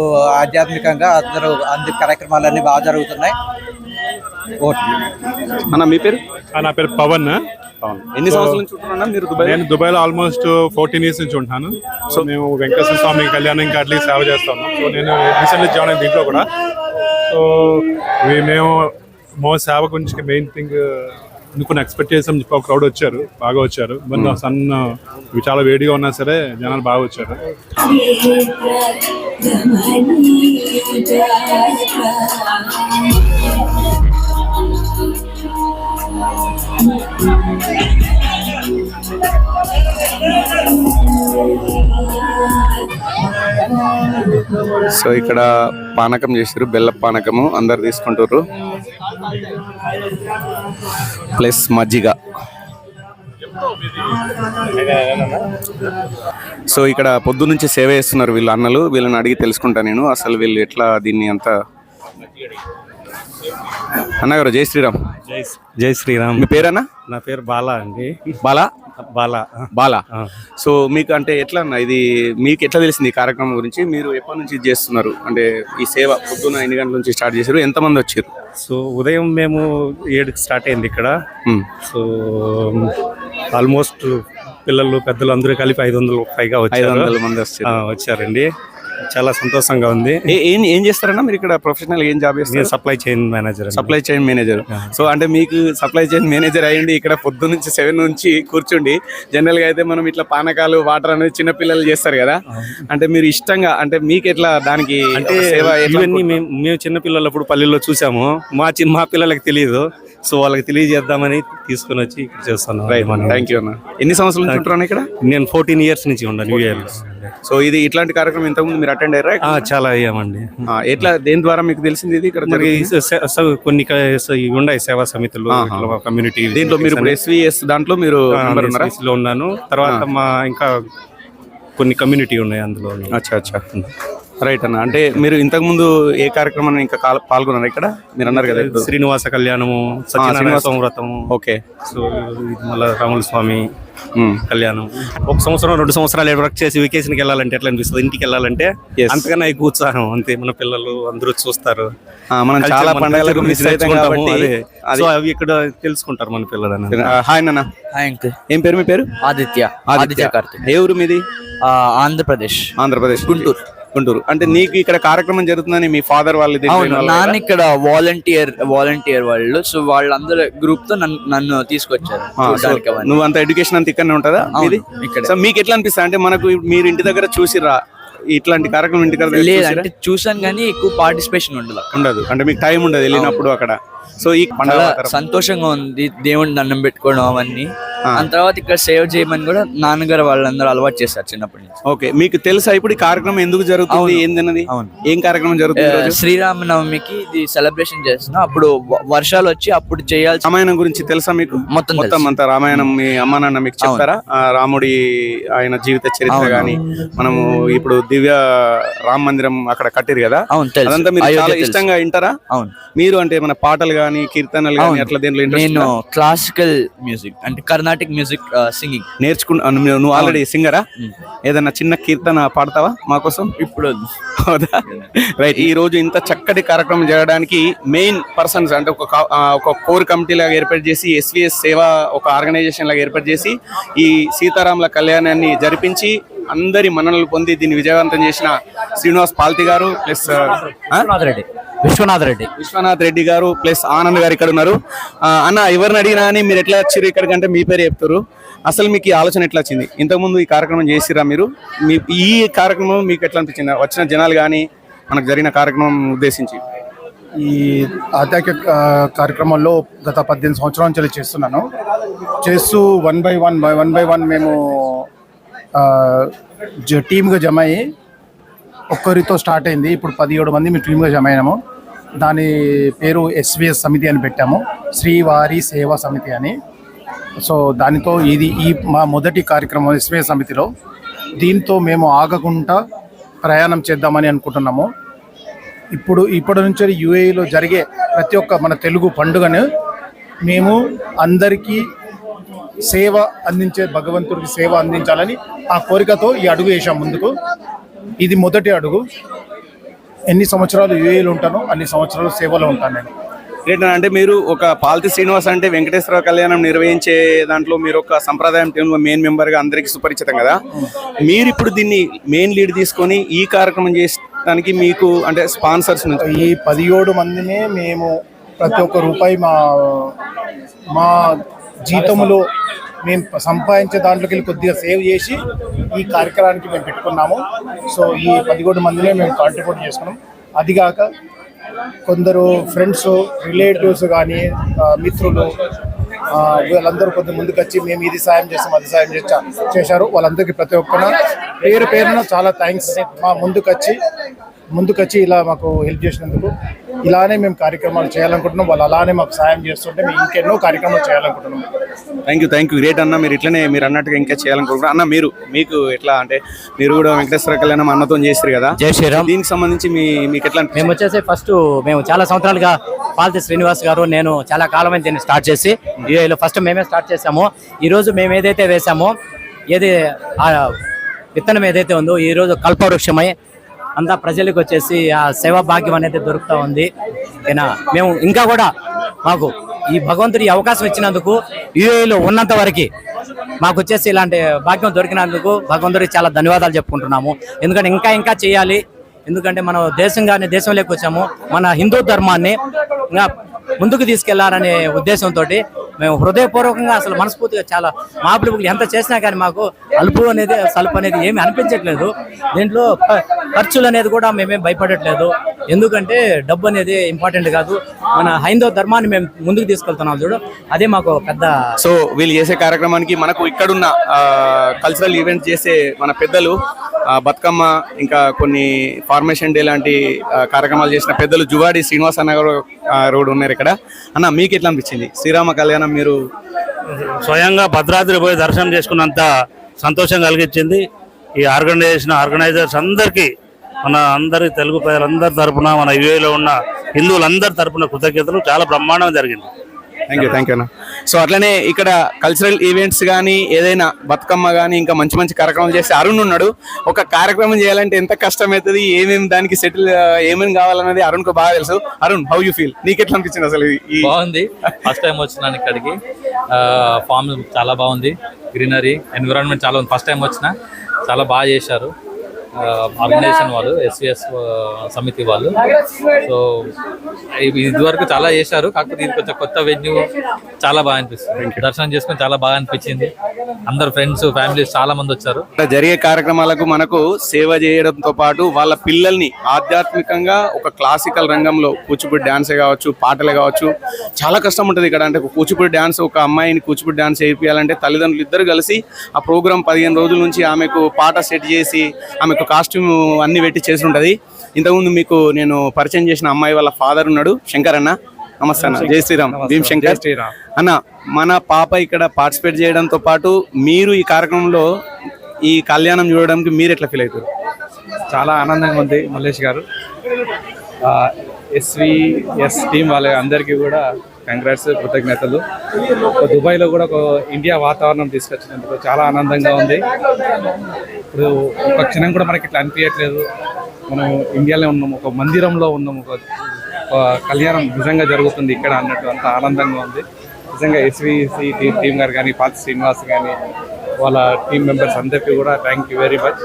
ఆధ్యాత్మికంగా అందరూ అన్ని కార్యక్రమాలన్నీ బాగా జరుగుతున్నాయి. అన్న మీ పేరు? నా పేరు పవన్. అవును ఎన్ని సంవత్సరాల నుంచి ఉంటున్నా మీరు దుబాయ్ నేను దుబాయ్లో ఆల్మోస్ట్ ఫోర్టీన్ ఇయర్స్ నుంచి ఉంటున్నాను. సో మేము వెంకటేశ్వర స్వామి కళ్యాణం కాట్లకి సేవ చేస్తాము. సో నేను రీసెంట్లీ జాయిన్ అయ్యింది దీంట్లో కూడా. సో మేము మో సేవ గురించి మెయిన్ థింగ్ అనుకున్న ఎక్స్పెక్ట్ చేసాం ఒక క్రౌడ్ వచ్చారు బాగా వచ్చారు. మన సన్ చాలా వేడిగా ఉన్నా సరే జనాలు బాగా వచ్చారు. సో ఇక్కడ పానకం చేసారు బెల్ల పానకము అందరు తీసుకుంటారు ప్లస్ మజ్జిగ. సో ఇక్కడ పొద్దు నుంచి సేవ చేస్తున్నారు వీళ్ళు అన్నలు. వీళ్ళని అడిగి తెలుసుకుంటా నేను. అసలు వీళ్ళు ఎట్లా దీన్ని అంతా? అన్నగారు జై శ్రీరామ్. జై జై శ్రీరామ్. మీ పేరన్నా? నా పేరు బాలా అండి. బాలా? బాలా. బాలా. సో మీకు అంటే ఎట్లా అన్న? ఇది మీకు ఎట్లా తెలిసింది ఈ కార్యక్రమం గురించి? మీరు ఎప్పటి నుంచి ఇది చేస్తున్నారు? అంటే ఈ సేవ పొద్దున్న ఎన్ని గంటల నుంచి స్టార్ట్ చేశారు? ఎంతమంది వచ్చారు? సో ఉదయం మేము ఏడుకి స్టార్ట్ అయింది ఇక్కడ. సో ఆల్మోస్ట్ పిల్లలు పెద్దలు అందరూ కలిపి ఐదు వందలు పైగా వచ్చారు. మంది వచ్చారండి. చాలా సంతోషంగా ఉంది. ఏ- ఏం చేస్తారన్నా మీరు ఇక్కడ ప్రొఫెషనల్ ఏం జాబ్ చేస్తారు? Supply chain manager supply chain manager so అంటే మీకు సప్లై చైన్ మేనేజర్ అయ్యండి ఇక్కడ పొద్దు నుంచి సెవెన్ నుంచి కూర్చుండి జనరల్గా అయితే మనం ఇట్లా పానకాలు వాటర్ అనేది చిన్న పిల్లలు చేస్తారు కదా. అంటే మీరు ఇష్టంగా అంటే మీకు ఎట్లా దానికి అంటే ఇవన్నీ మేము మేము చిన్న పిల్లలప్పుడు పల్లెల్లో చూసాము. మా చిన్న మా పిల్లలకి తెలియదు సో వాళ్ళకి తెలియజేద్దామని తీసుకొని వచ్చి ఇక్కడ చేస్తున్నాం. థ్యాంక్ యూ అన్న. ఎన్ని సంవత్సరాల ఉంటున్నాను ఇక్కడ? నేను ఫోర్టీన్ ఇయర్స్ నుంచి ఉన్నాను సో ఇది ఇట్లాంటి కార్యక్రమం ఇంతకుముందు మీరు అటెండ్ అయ్యారా? చాలా అయ్యామండి. ఆ, ఎట్లా దేని ద్వారా మీకు తెలిసింది ఇది ఇక్కడ? స- స- కొన్ని క- స- ఇవి ఉన్నాయి సేవా సమితులు ఆహా. ఇట్లా కమ్యూనిటీ దీంట్లో మీరు ఇప్పుడు ఎస్విఎస్ దాంట్లో మీరు ఆ, member ఉన్నారా? SVC లో ఉన్నాను. తర్వాత మా ఇంకా కొన్ని కమ్యూనిటీ ఉన్నాయి అందులో అచ్చా అచ్చా. రైట్ అన్న. అంటే మీరు ఇంతకు ముందు ఏ కార్యక్రమం ఇంకా కాల్- పాల్గొన్నారు ఇక్కడ? మీరు అన్నారు కదా ఇప్పుడు. శ్రీనివాస కళ్యాణము సత్యనారాయణ శ్రీనివాస- స్వామి వ్రతము. ఓకే. సో ఇది మళ్ళీ రాముల స్వామి కళ్యాణం. ఒక సంవత్సరం రెండు సంవత్సరాలు వర్క్ చేసి వెకేషన్కి వెళ్ళాలంటే ఎట్లా అనిపిస్తుంది? ఇంటికి వెళ్ళాలంటే అంతకన్నా ఎక్కువ ఉత్సాహం. అంతే మన పిల్లలు అందరూ చూస్తారు. ఆ, మనం Culture చాలా మన పండుగలకు culture మిస్ గురించి అవుతాం నేర్చుకుంటాము. కాబట్టి అదే. అది- సో అవి ఇక్కడ తెలుసుకుంటారు మన పిల్లలు అనేది. ఆ, హాయ్ నాన్న. Hi uncle. ఏం పేరు మీ పేరు? ఆదిత్య. ఆదిత్య. కార్తిక్. ఏ ఊరు మీది? ఆంధ్రప్రదేశ్. ఆంధ్రప్రదేశ్. గుంటూరు. గుంటూరు అంటే నీకు ఇక్కడ కార్యక్రమం జరుగుతుందని మీ ఫాదర్ వాళ్ళు అవును నాన్న? ఇక్కడ వాలంటీర్ వాలంటీర్ వాళ్ళు. సో వాళ్ళందరూ గ్రూప్తో నన్ను తీసుకొచ్చారు చూడడానికి అవన్నీ. నువ్వు అంత ఎడ్యుకేషన్ అంత ఇక్కడనే ఉంటుందా? అవును, ఇక్కడే. సో మీకు ఎట్లా అనిపిస్తుంది అంటే మనకు మీరు ఇంటి దగ్గర చూసిరా ఇట్లాంటి కార్యక్రమం ఇంటి దగ్గర చూసిరా? అంటే చూసాను కానీ ఎక్కువ పార్టిసిపేషన్ ఉండదు ఉండదు. అంటే మీకు టైం ఉండదు వెళ్ళినప్పుడు అక్కడ. సో ఈ పండుగ సంతోషంగా ఉంది. దేవుని దండం పెట్టుకోవడం అవన్నీ. దాని తర్వాత ఇక్కడ సేవ్ చేయమని కూడా నాన్నగారు వాళ్ళందరూ అలవాటు చేస్తారు చిన్నప్పటి నుంచి. ఓకే. మీకు తెలుసా ఇప్పుడు ఈ కార్యక్రమం ఎందుకు జరుగుతుంది ఏందన్నది? ఏం కార్యక్రమం జరుగుతుంది ఈ ఆ, రోజు? శ్రీరామనవమికి ఇది సెలబ్రేషన్ చేస్తున్నాం. అప్పుడు వ- వర్షాలు వచ్చి అప్పుడు చేయాల్సి రామాయణం గురించి తెలుసా మీకు? మొత్తం మొత్తం. అంతా రామాయణం మీ అమ్మ నాన్న మీకు చెప్తారా? ఆ రాముడి ఆయన జీవిత చరిత్ర అవును. గాని మనము ఇప్పుడు దివ్య రామ మందిరం అక్కడ కట్టిరు కదా? అవును తెలుసు. అదంతా మీరు అయోధ్య చాలా తెలుసు. ఇష్టంగా వింటారా? అవును. మీరు అంటే మన పాటలు గాని కీర్తనలు అవును. అట్లా దేంట్లో నేను క్లాసికల్ మ్యూజిక్ అంటే కర్ణాటిక్ మ్యూజిక్ సింగింగ్ నేర్చుకున్నా నువ్వు ఆల్రెడీ సింగరా ఏదన్నా చిన్న కీర్తన పాడతావా మా కోసం? ఇప్పుడు హౌదా రైట్ ఈ రోజు ఇంత చక్కటి కార్యక్రమం జరగడానికి మెయిన్ పర్సన్స్ అంటే ఒక ఒక కోర్ కమిటీ లాగా ఏర్పాటు చేసి ఎస్విఎస్ సేవ ఒక ఆర్గనైజేషన్ లాగా ఏర్పాటు చేసి ఈ సీతారాముల కళ్యాణాన్ని జరిపించి అందరి మన్ననలు పొంది దీన్ని విజయవంతం చేసిన శ్రీనివాస్ పాల్తి గారు ప్లస్ రెడ్డి. విశ్వనాథ్ రెడ్డి. విశ్వనాథ్ రెడ్డి గారు ప్లస్ ఆనంద్ గారు ఇక్కడ ఉన్నారు. అన్న ఎవరిని అడిగినా అని మీరు ఎట్లా వచ్చారు ఇక్కడికంటే మీ పేరు చెప్తారు. అసలు మీకు ఈ ఆలోచన ఎట్లా వచ్చింది? ఇంతకుముందు ఈ కార్యక్రమం చేసిరా మీరు? మీ ఈ కార్యక్రమం మీకు ఎట్లా అనిపించింది? వచ్చిన జనాలు కానీ మనకు జరిగిన కార్యక్రమం ఉద్దేశించి. ఈ ఆధ్యాత్మిక కార్యక్రమంలో గత పద్దెనిమిది సంవత్సరాల నుంచి చేస్తున్నాను. చేస్తూ one by one by one by one మేము టీమ్గా జమ అయ్యి ఒక్కరితో స్టార్ట్ అయింది. ఇప్పుడు పదిహేడు మంది మేము టీమ్గా జమ అయినాము. దాని పేరు ఎస్విఎస్ సమితి అని పెట్టాము. శ్రీవారి సేవా సమితి అని. సో దానితో ఇది ఈ మా మొదటి కార్యక్రమం ఎస్విఎస్ సమితిలో. దీంతో మేము ఆగకుండా ప్రయాణం చేద్దామని అనుకుంటున్నాము. ఇప్పుడు ఇప్పటి నుంచి యుఏఈలో జరిగే ప్రతి ఒక్క మన తెలుగు పండుగను మేము అందరికీ సేవ అందించే భగవంతుడికి సేవ అందించాలని ఆ కోరికతో ఈ అడుగు వేసాం ముందుకు. ఇది మొదటి అడుగు. ఎన్ని సంవత్సరాలు యుఏఈలో ఉంటానో అన్ని సంవత్సరాలు సేవలో ఉంటాను నేను. ఏంటంటే అంటే మీరు ఒక పాల్తి శ్రీనివాస్ అంటే వెంకటేశ్వర కళ్యాణం నిర్వహించే దాంట్లో మీరు ఒక సంప్రదాయం టీంలో మెయిన్ మెంబర్గా అందరికీ సుపరిచితం కదా. మీరు ఇప్పుడు దీన్ని మెయిన్ లీడ్ తీసుకొని ఈ కార్యక్రమం చేసడానికి మీకు అంటే స్పాన్సర్స్ నుంచి ఈ పదిహేడు మందినే మేము ప్రతి ఒక్క రూపాయి మా మా జీతంలో మేము సంపాదించే దాంట్లోకి వెళ్ళి కొద్దిగా సేవ్ చేసి ఈ కార్యక్రమానికి మేము పెట్టుకున్నాము. సో ఈ పదిహేడు మందినే మేము కాంట్రిబ్యూట్ చేసుకున్నాం. అదిగాక కొందరు ఫ్రెండ్స్ రిలేటివ్స్ కానీ మిత్రులు వీళ్ళందరూ కొద్ది ముందుకు వచ్చి మేము ఇది సాయం చేస్తాం అది సాయం చేసా చేశారు. వాళ్ళందరికీ ప్రతి ఒక్కరు పేరు పేరున చాలా థ్యాంక్స్ మా ముందుకు వచ్చి ముందుకు వచ్చి ఇలా మాకు హెల్ప్ చేసినందుకు ఇలానే మేము కార్యక్రమాలు చేయాలనుకుంటున్నాం. వాళ్ళు అలానే మాకు సాయం చేస్తుంటే మేము ఇంకెన్నో కార్యక్రమాలు చేయాలనుకుంటున్నాం. Thank you thank you great అన్న మీరు ఇట్లనే మీరు అన్నట్టుగా ఇంకా చేయాలనుకుంటున్నారు. అన్న మీరు మీకు ఎట్లా అంటే మీరు కూడా వెంకటేశ్వర కళ్యాణం అన్నతో చేస్తారు కదా? జై శ్రీరామ్. దీనికి సంబంధించి మీ మీకు ఎట్లా మేము వచ్చేసి ఫస్ట్ మేము చాలా సంవత్సరాలుగా పాల్తి శ్రీనివాస్ గారు నేను చాలా కాలమైన దీన్ని స్టార్ట్ చేసి యూఏలో ఫస్ట్ మేమే స్టార్ట్ చేసాము ఈ రోజు మేము ఏదైతే వేసామో ఏది ఆ విత్తనం ఏదైతే ఉందో ఈ రోజు కల్పవృక్షమై అంతా ప్రజలకు వచ్చేసి ఆ సేవా భాగ్యం అనేది దొరుకుతూ ఉంది. ఈయన మేము ఇంకా కూడా మాకు ఈ భగవంతుడి అవకాశం ఇచ్చినందుకు యూఏలో ఉన్నంత వరకు మాకు వచ్చేసి ఇలాంటి భాగ్యం దొరికినందుకు భగవంతుడికి చాలా ధన్యవాదాలు చెప్పుకుంటున్నాము. ఎందుకంటే ఇంకా ఇంకా చేయాలి. ఎందుకంటే మనం దేశంగానే దేశంలోకి వచ్చాము. మన హిందూ ధర్మాన్ని ముందుకు తీసుకెళ్ళాలనే ఉద్దేశంతో మేము హృదయపూర్వకంగా అసలు మనస్ఫూర్తిగా చాలా మాపులు ఎంత చేసినా కానీ మాకు అలుపు అనేది సలుపు అనేది ఏమి అనిపించట్లేదు. దీంట్లో ఖర్చులు అనేది కూడా మేమేం భయపడట్లేదు. ఎందుకంటే డబ్బు అనేది ఇంపార్టెంట్ కాదు. మన హైందవ ధర్మాన్ని మేము ముందుకు తీసుకెళ్తున్నాం చూడు. అదే మాకు పెద్ద సో వీళ్ళు చేసే కార్యక్రమానికి మనకు ఇక్కడున్న కల్చరల్ ఈవెంట్ చేసే మన పెద్దలు బతుకమ్మ ఇంకా కొన్ని ఫార్మేషన్ డే లాంటి కార్యక్రమాలు చేసిన పెద్దలు జువాడి శ్రీనివాస నగర్ రోడ్ ఉన్నారు ఇక్కడ. అన్న మీకు ఎట్లా అనిపించింది? శ్రీరామ కళ్యాణం మీరు స్వయంగా భద్రాద్రి పోయి దర్శనం చేసుకున్నంత సంతోషం కలిగించింది. ఈ ఆర్గనైజేషన్ ఆర్గనైజర్స్ అందరికీ మన అందరి తెలుగు ప్రజలందరి తరఫున మన యూఏలో ఉన్న హిందువులందరి తరఫున కృతజ్ఞతలు. చాలా బ్రహ్మాండంగా జరిగింది. థ్యాంక్ యూ థ్యాంక్ యూ అన్న. సో అట్లనే ఇక్కడ కల్చరల్ ఈవెంట్స్ కానీ ఏదైనా బతుకమ్మ కానీ ఇంకా మంచి మంచి కార్యక్రమాలు చేస్తే అరుణ్ ఉన్నాడు. ఒక కార్యక్రమం చేయాలంటే ఎంత కష్టం అవుతుంది ఏమేమి దానికి సెటిల్ ఏమేమి కావాలన్నది అరుణ్కు బాగా తెలుసు. అరుణ్ హౌ యూ ఫీల్ నీకు ఎట్లా అనిపించింది అసలు ఇది బాగుంది. ఫస్ట్ టైం వచ్చినాను ఇక్కడికి. ఫామ్ చాలా బాగుంది. గ్రీనరీ ఎన్విరాన్మెంట్ చాలా ఉంది. ఫస్ట్ టైం వచ్చిన. చాలా బాగా చేశారు. ఆర్గనైజేషన్ వాళ్ళు ఎస్విఎస్ సమితి వాళ్ళు. సో ఇదివరకు చాలా చేశారు కాకపోతే ఇది కొంచెం కొత్త వెన్యూ చాలా బాగా అనిపిస్తుంది. దర్శనం చేసుకొని చాలా బాగా అనిపించింది. అందరు ఫ్రెండ్స్ ఫ్యామిలీస్ చాలా మంది వచ్చారు. జరిగే కార్యక్రమాలకు మనకు సేవ చేయడంతో పాటు వాళ్ళ పిల్లల్ని ఆధ్యాత్మికంగా ఒక క్లాసికల్ రంగంలో కూచిపూడి డాన్సే కావచ్చు పాటలే కావచ్చు చాలా కష్టం ఉంటుంది ఇక్కడ. అంటే కూచిపూడి డాన్స్ ఒక అమ్మాయిని కూచిపూడి డాన్స్ చేయించాలంటే తల్లిదండ్రులు ఇద్దరు కలిసి ఆ ప్రోగ్రామ్ పదిహేను రోజుల నుంచి ఆమెకు పాట సెట్ చేసి ఆమెకు కాస్ట్యూమ్ అన్ని పెట్టి చేసి ఉంటుంది ఇంతకుముందు మీకు నేను పరిచయం చేసిన అమ్మాయి వాళ్ళ ఫాదర్ ఉన్నాడు శంకర్ అన్న. నమస్తే అన్న. జై శ్రీరామ్. భీమ్ శంకర్. అన్న మన పాప ఇక్కడ పార్టిసిపేట్ చేయడంతో పాటు మీరు ఈ కార్యక్రమంలో ఈ కళ్యాణం చూడడానికి మీరు ఎట్లా ఫీల్ అవుతారు? చాలా ఆనందంగా ఉంది మల్లేష్ గారు. ఎస్విఎస్ టీం వాళ్ళ అందరికీ కూడా కంగ్రాట్స్ కృతజ్ఞతలు. దుబాయ్లో కూడా ఒక ఇండియా వాతావరణం తీసుకొచ్చినందుకు చాలా ఆనందంగా ఉంది. ఇప్పుడు ఒక క్షణం కూడా మనకి ఇట్లా అనిపించట్లేదు మనం ఇండియాలో ఉన్నాం ఒక మందిరంలో ఉన్నాం ఒక కళ్యాణం నిజంగా జరుగుతుంది ఇక్కడ అన్నట్టు అంత ఆనందంగా ఉంది. నిజంగా ఎస్విసి టీం గారు కానీ పాతి శ్రీనివాస్ కానీ వాళ్ళ టీం మెంబర్స్ అందరికీ కూడా థ్యాంక్ యూ వెరీ మచ్.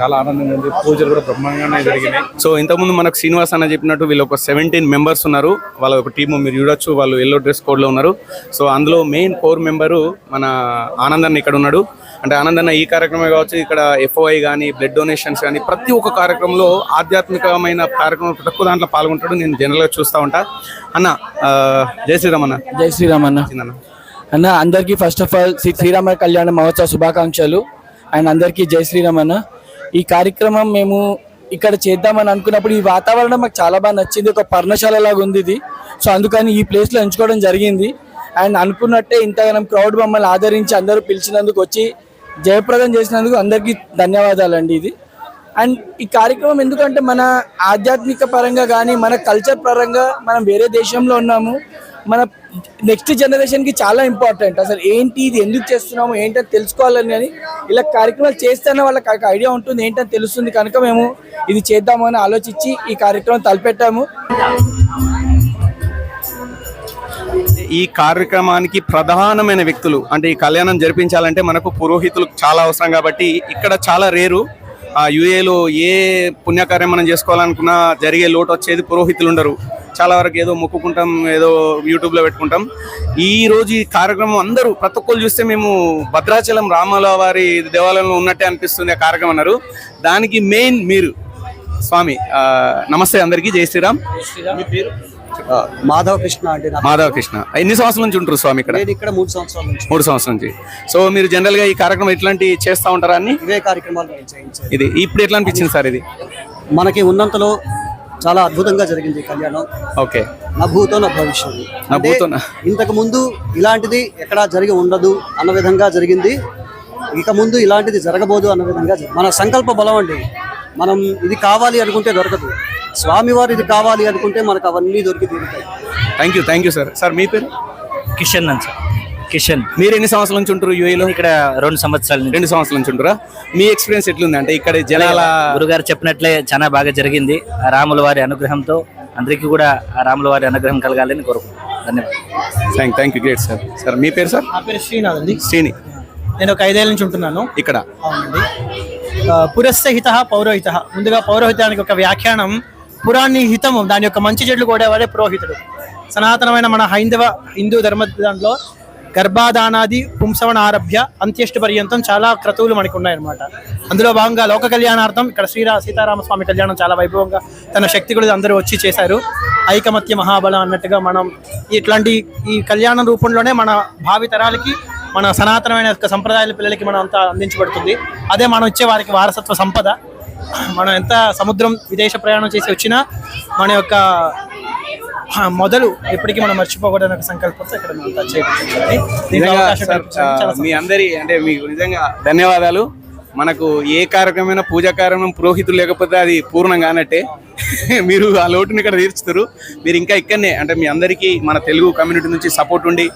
చాలా ఆనందంగా ఉంది. పూజలు కూడా బ్రహ్మాండంగానే జరిగినాయి. సో ఇంతకుముందు మనకు శ్రీనివాస్ అన్న చెప్పినట్టు వీళ్ళు ఒక సెవెంటీన్ మెంబర్స్ ఉన్నారు. వాళ్ళ ఒక టీమ్ మీరు చూడొచ్చు. వాళ్ళు ఎల్లో డ్రెస్ కోడ్లో ఉన్నారు. సో అందులో మెయిన్ కోర్ మెంబరు మన ఆనందన్న ఇక్కడ ఉన్నాడు. అంటే ఆనందన్న ఈ కార్యక్రమం కావచ్చు. ఇక్కడ ఎఫ్ఓఐ కానీ బ్లడ్ డొనేషన్స్ కానీ ప్రతి ఒక్క కార్యక్రమంలో ఆధ్యాత్మికమైన కార్యక్రమం ఒక్క దాంట్లో పాల్గొంటాడు. నేను జనరల్గా చూస్తూ ఉంటా. అన్న జై శ్రీరామ్ అన్న. జై శ్రీరామ్ అన్న. అన్న. అన్న అందరికీ first of all Sri Srirama కళ్యాణ మహోత్సవ శుభాకాంక్షలు. అండ్ అందరికీ జై శ్రీరామ్ అన్న. ఈ కార్యక్రమం మేము ఇక్కడ చేద్దామని అనుకున్నప్పుడు ఈ వాతావరణం మాకు చాలా బాగా నచ్చింది. ఒక పర్ణశాల లాగా ఉంది ఇది. సో అందుకని ఈ ప్లేస్లో ఎంచుకోవడం జరిగింది. అండ్ అనుకున్నట్టే ఇంతగానం క్రౌడ్ మమ్మల్ని ఆదరించి అందరూ పిలిచినందుకు వచ్చి జయప్రదం చేసినందుకు అందరికీ ధన్యవాదాలండి ఇది. అండ్ ఈ కార్యక్రమం ఎందుకంటే మన ఆధ్యాత్మిక పరంగా కానీ మన కల్చర్ పరంగా మనం వేరే దేశంలో ఉన్నాము. మన నెక్స్ట్ జనరేషన్కి చాలా ఇంపార్టెంట్. అసలు ఏంటి ఇది? ఎందుకు చేస్తున్నాము? ఏంటని తెలుసుకోవాలని అని ఇలా కార్యక్రమాలు చేస్తేనే వాళ్ళకి ఐడియా ఉంటుంది. ఏంటని తెలుస్తుంది కనుక మేము ఇది చేద్దామని ఆలోచించి ఈ కార్యక్రమం తలపెట్టాము. ఈ కార్యక్రమానికి ప్రధానమైన వ్యక్తులు అంటే ఈ కళ్యాణం జరిపించాలంటే మనకు పురోహితులు చాలా అవసరం కాబట్టి ఇక్కడ చాలా రేరు. ఆ యుఏలో ఏ పుణ్యకార్యం మనం చేసుకోవాలనుకున్నా జరిగే లోటు వచ్చేది పురోహితులు ఉండరు. చాలా వరకు ఏదో మొక్కుకుంటాం ఏదో యూట్యూబ్లో పెట్టుకుంటాం. ఈ రోజు ఈ కార్యక్రమం అందరూ ప్రతి ఒక్కరు చూస్తే మేము భద్రాచలం రామాల వారి దేవాలయంలో ఉన్నట్టే అనిపిస్తుంది ఆ కార్యక్రమం అన్నారు. దానికి మెయిన్ మీరు స్వామి నమస్తే అందరికీ జై శ్రీరామ్. మాధవ కృష్ణ అంటే మాధవ కృష్ణ ఎన్ని సంవత్సరాల నుంచి ఉంటారు స్వామి ఇక్కడ? ఇక్కడ మూడు సంవత్సరాల నుంచి. మూడు సంవత్సరాల నుంచి. సో మీరు జనరల్గా ఈ కార్యక్రమం ఇట్లాంటి చేస్తా ఉంటారా అన్ని? ఇవే కార్యక్రమాలు ఇది ఇప్పుడు ఎట్లా అనిపించింది సార్ ఇది? మనకి ఉన్నంతలో చాలా అద్భుతంగా జరిగింది కళ్యాణం. ఓకే. నా భూతో నా భవిష్యత్తు నా భూతో ఇంతకు ముందు ఇలాంటిది ఎక్కడా జరిగి ఉండదు అన్న విధంగా జరిగింది. ఇక ముందు ఇలాంటిది జరగబోదు అన్న విధంగా మన సంకల్ప బలం అండి. మనం ఇది కావాలి అనుకుంటే దొరకదు. స్వామివారు ఇది కావాలి అనుకుంటే మనకు అవన్నీ దొరికి తీరుతాయి thank you thank you sir. Sir మీ పేరు? కిషన్ అని సార్. కిషన్. మీరు ఎన్ని సంవత్సరాల నుంచి ఉంటారు యూఏలో ఇక్కడ రెండు సంవత్సరాల రెండు సంవత్సరాల నుంచి ఉంటారా? మీ ఎక్స్పీరియన్స్ ఎట్లుంది? అంటే ఇక్కడ జనాల గురుగారు చెప్పినట్లే చాలా బాగా జరిగింది. ఆ రాముల వారి అనుగ్రహంతో అందరికీ కూడా ఆ రాముల వారి అనుగ్రహం కలగాలని కోరుకుంటున్నాను. ధన్యవాదాలు. Thank thank you great sir sir మీ పేరు సార్ నా పేరు శ్రీనాథ్ అండి. శ్రీని. నేను ఒక ఐదేళ్ళ నుంచి ఉంటున్నాను. ఇక్కడ. అవునండి. ఆ, పురస్య హిత పౌరోహిత. ముందుగా పౌరోహితానికి ఒక వ్యాఖ్యానం. పురాణి హితము దాని యొక్క మంచి చెట్లు కూడేవాడే పురోహితుడు? సనాతనమైన మన హైందవ హిందూ ధర్మ దాంట్లో గర్భాధానాది పుంసవన ఆరభ్య అంత్యష్టి పర్యంతం చాలా క్రతువులు మనకు ఉన్నాయన్నమాట అందులో భాగంగా లోక కళ్యాణార్థం ఇక్కడ శ్రీరా సీతారామ స్వామి కళ్యాణం చాలా వైభవంగా తన శక్తి అందరూ వచ్చి చేశారు. ఐకమత్య మహాబలం అన్నట్టుగా మనం ఇట్లాంటి ఈ కళ్యాణ రూపంలోనే మన భావితరాలకి మన సనాతనమైన యొక్క సంప్రదాయాల పిల్లలకి మనం అంతా అందించబడుతుంది. అదే మనం ఇచ్చే వారికి వారసత్వ సంపద. మనం ఎంత సముద్రం విదేశ ప్రయాణం చేసి వచ్చినా మన యొక్క మొదలు ఎప్పటికీ మనం మర్చిపోకూడదని ఒక సంకల్పంతో ఇక్కడ మనం మీ అందరి అంటే మీకు నిజంగా ధన్యవాదాలు. మనకు ఏ కార్యక్రమమైన పూజా కార్యక్రమం పురోహితులు లేకపోతే అది పూర్ణం కానట్టే. మీరు ఆ లోటుని ఇక్కడ తీర్చుతారు. మీరు ఇంకా ఇక్కడనే అంటే మీ అందరికీ మన తెలుగు కమ్యూనిటీ నుంచి సపోర్ట్ ఉండి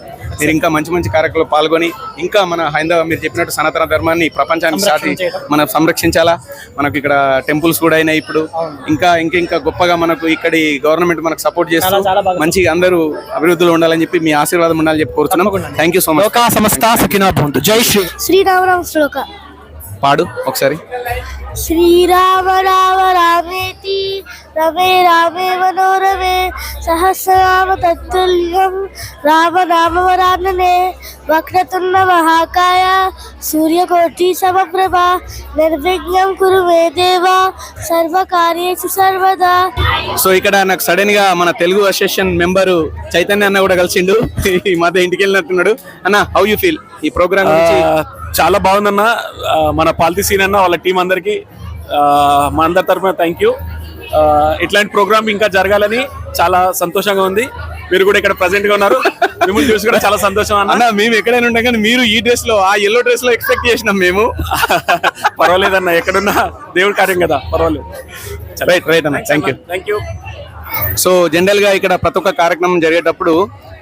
మీరు ఇంకా మంచి మంచి కార్యక్రమాలు పాల్గొని ఇంకా మన హైందవ మీరు చెప్పినట్టు సనాతన ధర్మాన్ని ప్రపంచానికి చాటి మనం సంరక్షించాలా? మనకు ఇక్కడ టెంపుల్స్ కూడా అయినాయి ఇప్పుడు. ఇంకా ఇంకా ఇంకా గొప్పగా మనకు ఇక్కడి గవర్నమెంట్ మనకు సపోర్ట్ చేస్తూ మంచిగా అందరూ అభివృద్ధిలో ఉండాలని చెప్పి మీ ఆశీర్వాదం ఉండాలని చెప్పి కోరుతున్నాం థ్యాంక్ యూ సో మచ్ లోకా సమస్త సుఖినో భవంతు జై శ్రీ శ్రీరామరామ శ్లోక. పాడు ఒకసారి. శ్రీరామ రామ రామేతి రమే రామే మనోరమే సహస్రనామ తత్తుల్యం రామ నామ వరాననే వక్రతున్న మహాకాయ సూర్యకోటి సమప్రభ నిర్విఘ్నం కురు మే దేవా సర్వకార్యేషు సర్వదా. సో ఇక్కడ నాకు సడన్గా మన తెలుగు అసోసియేషన్ మెంబర్ చైతన్య అన్న కూడా కలిసిండు. ఈ మధ్య ఇంటికి వెళ్ళినట్టున్నాడు. అన్న హౌ యూ ఫీల్ ఈ ప్రోగ్రామ్ చాలా బాగుందన్న. మన పాలతీ సీన్ అన్న వాళ్ళ టీం అందరికి మా అందరి తరఫున థ్యాంక్ యూ ఇట్లాంటి ప్రోగ్రామ్ ఇంకా జరగాలని చాలా సంతోషంగా ఉంది. మీరు కూడా ఇక్కడ ప్రజెంట్గా ఉన్నారు. మిమ్మల్ని చూసి కూడా చాలా సంతోషం అన్న. మేము ఎక్కడైనా ఉంటాం కానీ మీరు ఈ డ్రెస్లో ఆ ఎల్లో డ్రెస్లో ఎక్స్పెక్ట్ చేసినాం మేము. పర్వాలేదన్న ఎక్కడున్నా దేవుడి కార్యం కదా పర్వాలేదు. రైట్ రైట్ అన్న thank you thank you so జనరల్గా ఇక్కడ ప్రతి ఒక్క కార్యక్రమం జరిగేటప్పుడు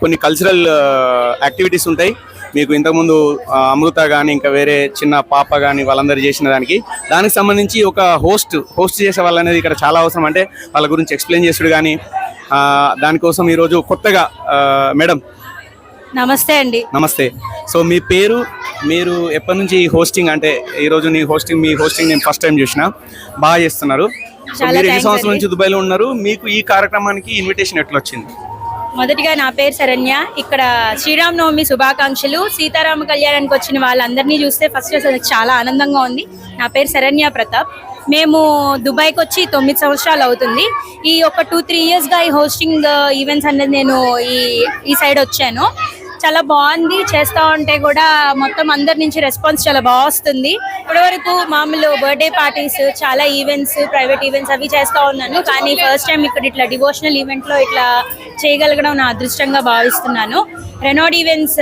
కొన్ని కల్చరల్ యాక్టివిటీస్ ఉంటాయి. మీకు ఇంతకుముందు అమృత కానీ ఇంకా వేరే చిన్న పాప కానీ వాళ్ళందరూ చేసిన దానికి దానికి సంబంధించి ఒక హోస్ట్ హోస్ట్ చేసే వాళ్ళు అనేది ఇక్కడ చాలా అవసరం. అంటే వాళ్ళ గురించి ఎక్స్ప్లెయిన్ చేసుడు కానీ దానికోసం ఈరోజు కొత్తగా మేడం. నమస్తే అండి. నమస్తే. సో మీ పేరు మీరు ఎప్పటి నుంచి హోస్టింగ్ అంటే ఈరోజు నీ హోస్టింగ్ మీ హోస్టింగ్ నేను ఫస్ట్ టైం చూసిన బాగా చేస్తున్నారు. మీరు ఎన్ని సంవత్సరాల. నుంచి దుబాయ్లో ఉన్నారు? మీకు ఈ కార్యక్రమానికి ఇన్విటేషన్ ఎట్లా వచ్చింది మొదటిగా నా పేరు శరణ్య. ఇక్కడ శ్రీరామ్ నవమి శుభాకాంక్షలు. సీతారామ కళ్యాణానికి వచ్చిన వాళ్ళందరినీ చూస్తే ఫస్ట్ అసలు చాలా ఆనందంగా ఉంది. నా పేరు శరణ్య ప్రతాప్. మేము దుబాయ్కి వచ్చి తొమ్మిది సంవత్సరాలు అవుతుంది. ఈ ఒక టూ త్రీ ఇయర్స్గా ఈ హోస్టింగ్ ఈవెంట్స్ అనేది నేను ఈ ఈ సైడ్ వచ్చాను. చాలా బాగుంది. చేస్తూ ఉంటే కూడా మొత్తం అందరి నుంచి రెస్పాన్స్ చాలా బాగా వస్తుంది. ఇప్పటివరకు మామూలు బర్త్డే పార్టీస్ చాలా ఈవెంట్స్ ప్రైవేట్ ఈవెంట్స్ అవి చేస్తూ ఉన్నాను. కానీ ఫస్ట్ టైం ఇక్కడ ఇట్లా డివోషనల్ ఈవెంట్లో ఇట్లా చేయగలగడం నా అదృష్టంగా భావిస్తున్నాను. రెనోడ్ ఈవెంట్స్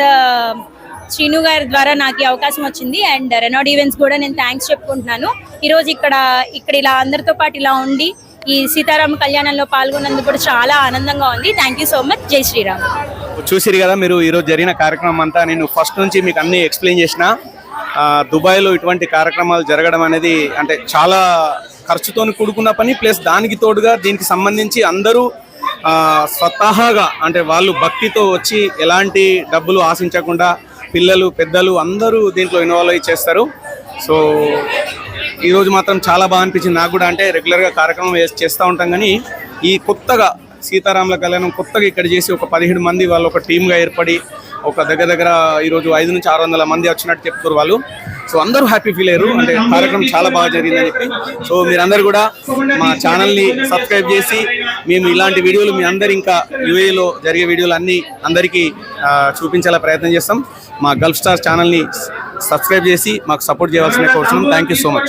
శ్రీను గారి ద్వారా నాకు ఈ అవకాశం వచ్చింది. అండ్ రెనోడ్ ఈవెంట్స్ కూడా నేను థ్యాంక్స్ చెప్పుకుంటున్నాను. ఈరోజు ఇక్కడ ఇక్కడ ఇలా అందరితో పాటు ఇలా ఉండి ఈ సీతారామ కళ్యాణంలో పాల్గొన్నందుకు కూడా చాలా ఆనందంగా ఉంది. థ్యాంక్ యూ సో మచ్ జై శ్రీరామ్. చూసిరు కదా మీరు ఈరోజు జరిగిన కార్యక్రమం అంతా. నేను ఫస్ట్ నుంచి మీకు అన్ని ఎక్స్ప్లెయిన్ చేసిన. దుబాయ్లో ఇటువంటి కార్యక్రమాలు జరగడం అనేది అంటే చాలా ఖర్చుతో కూడుకున్న పని ప్లస్ దానికి తోడుగా దీనికి సంబంధించి అందరూ స్వతహాగా అంటే వాళ్ళు భక్తితో వచ్చి ఎలాంటి డబ్బులు ఆశించకుండా పిల్లలు పెద్దలు అందరూ దీంట్లో ఇన్వాల్వ్ అయ్యి చేస్తారు. సో ఈరోజు మాత్రం చాలా బాగా అనిపించింది. నాకు కూడా అంటే రెగ్యులర్గా కార్యక్రమం వేస్- చేస్తూ ఉంటాం కానీ ఈ కొత్తగా సీతారాముల కళ్యాణం కొత్తగా ఇక్కడ చేసి ఒక పదిహేడు మంది వాళ్ళు ఒక టీమ్గా ఏర్పడి ఒక దగ్గర దగ్గర ఈరోజు ఐదు నుంచి ఆరు వందల మంది వచ్చినట్టు చెప్తారు వాళ్ళు. సో అందరూ హ్యాపీ ఫీల్ అయ్యారు. అంటే కార్యక్రమం చాలా బాగా జరిగిందని చెప్పి. సో మీరందరూ కూడా మా ఛానల్ని సబ్స్క్రైబ్ చేసి మేము ఇలాంటి వీడియోలు మీ అందరు ఇంకా యూఏలో జరిగే వీడియోలు అన్నీ అందరికీ చూపించేలా ప్రయత్నం చేస్తాం. మా గల్ఫ్ స్టార్ ఛానల్ని సబ్స్క్రైబ్ చేసి మాకు సపోర్ట్ చేయవలసిన కోరుతున్నాం థ్యాంక్ యూ సో మచ్